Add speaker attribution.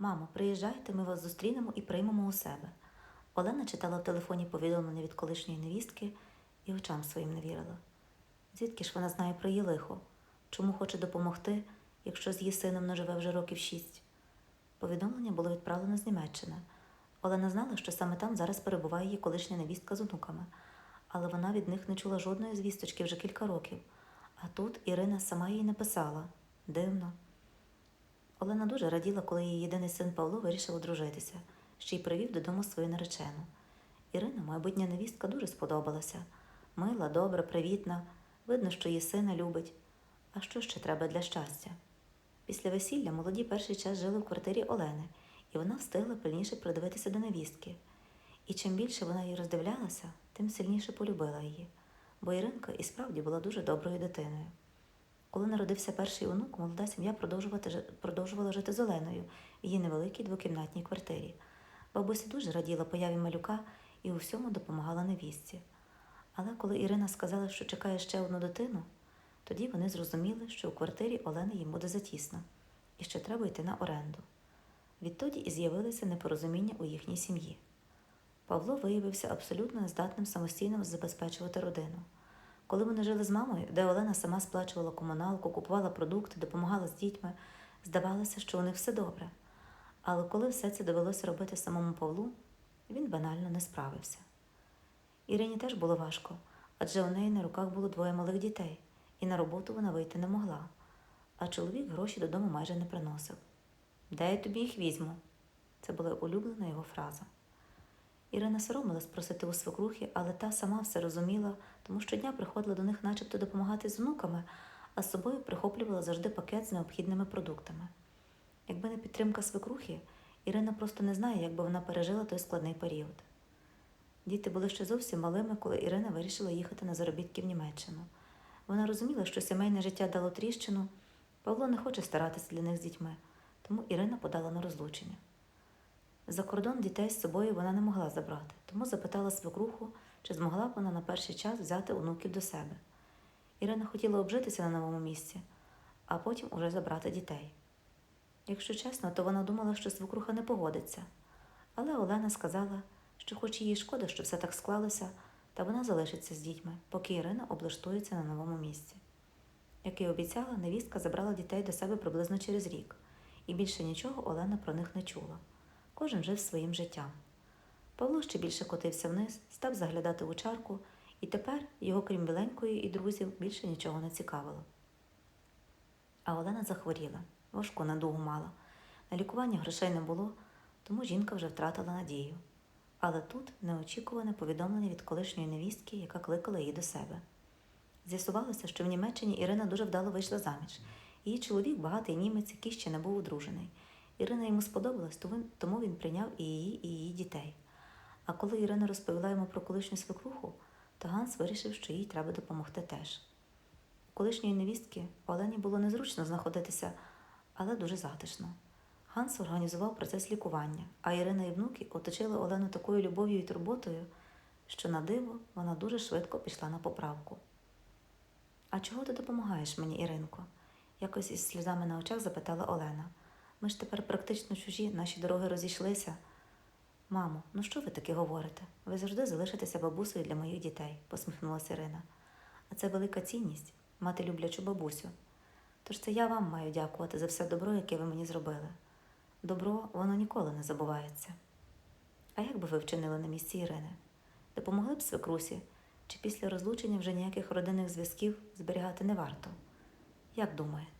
Speaker 1: Мамо, приїжджайте, ми вас зустрінемо і приймемо у себе. Олена читала в телефоні повідомлення від колишньої невістки і очам своїм не вірила. Звідки ж вона знає про її лихо? Чому хоче допомогти, якщо з її сином не живе вже років шість? Повідомлення було відправлено з Німеччини. Олена знала, що саме там зараз перебуває її колишня невістка з онуками, але вона від них не чула жодної звісточки вже кілька років. А тут Ірина сама їй написала дивно. Олена дуже раділа, коли її єдиний син Павло вирішив одружитися, ще й привів додому свою наречену. Ірина, майбутня невістка, дуже сподобалася. Мила, добра, привітна, видно, що її сина любить. А що ще треба для щастя? Після весілля молоді перший час жили в квартирі Олени, і вона встигла пильніше придивитися до невістки. І чим більше вона її роздивлялася, тим сильніше полюбила її, бо Іринка і справді була дуже доброю дитиною. Коли народився перший онук, молода сім'я продовжувала жити з Оленою в її невеликій двокімнатній квартирі. Бабуся дуже раділа появі малюка і у всьому допомагала невістці. Але коли Ірина сказала, що чекає ще одну дитину, тоді вони зрозуміли, що у квартирі Олени їм буде затісно і що треба йти на оренду. Відтоді і з'явилися непорозуміння у їхній сім'ї. Павло виявився абсолютно нездатним самостійно забезпечувати родину. Коли вони жили з мамою, де Олена сама сплачувала комуналку, купувала продукти, допомагала з дітьми, здавалося, що у них все добре. Але коли все це довелося робити самому Павлу, він банально не справився. Ірині теж було важко, адже у неї на руках було двоє малих дітей, і на роботу вона вийти не могла, а чоловік гроші додому майже не приносив. Де я тобі їх візьму? Це була улюблена його фраза. Ірина соромилась просити у свекрухи, але та сама все розуміла, тому щодня приходила до них начебто допомагати з внуками, а з собою прихоплювала завжди пакет з необхідними продуктами. Якби не підтримка свекрухи, Ірина просто не знає, як би вона пережила той складний період. Діти були ще зовсім малими, коли Ірина вирішила їхати на заробітки в Німеччину. Вона розуміла, що сімейне життя дало тріщину, Павло не хоче старатися для них з дітьми, тому Ірина подала на розлучення. За кордон дітей з собою вона не могла забрати, тому запитала свекруху, чи змогла б вона на перший час взяти онуків до себе. Ірина хотіла обжитися на новому місці, а потім уже забрати дітей. Якщо чесно, то вона думала, що свекруха не погодиться. Але Олена сказала, що хоч їй шкода, що все так склалося, та вона залишиться з дітьми, поки Ірина облаштується на новому місці. Як і обіцяла, невістка забрала дітей до себе приблизно через рік, і більше нічого Олена про них не чула. Кожен жив своїм життям. Павло ще більше котився вниз, став заглядати у чарку, і тепер його, крім біленької і друзів, більше нічого не цікавило. А Олена захворіла, важку надугу мала. На лікування грошей не було, тому жінка вже втратила надію. Але тут неочікуване повідомлення від колишньої невістки, яка кликала її до себе. З'ясувалося, що в Німеччині Ірина дуже вдало вийшла заміж. Її чоловік багатий німець, який ще не був одружений. Ірина йому сподобалась, тому він- прийняв і її, і її дітей. А коли Ірина розповіла йому про колишню свекруху, то Ганс вирішив, що їй треба допомогти теж. У колишньої невістки Олені було незручно знаходитися, але дуже затишно. Ганс організував процес лікування, а Ірина і внуки оточили Олену такою любов'ю і турботою, що на диво вона дуже швидко пішла на поправку. А чого ти допомагаєш мені, Іринко? якось із сльозами на очах запитала Олена. Ми ж тепер практично чужі, наші дороги розійшлися. Мамо, ну що ви таке говорите? Ви завжди залишитеся бабусею для моїх дітей, посміхнулася Ірина. А це велика цінність мати люблячу бабусю. Тож це я вам маю дякувати за все добро, яке ви мені зробили. Добро воно ніколи не забувається. А як би ви вчинили на місці Ірини? Допомогли б свекрусі, чи після розлучення вже ніяких родинних зв'язків зберігати не варто? Як думаєте?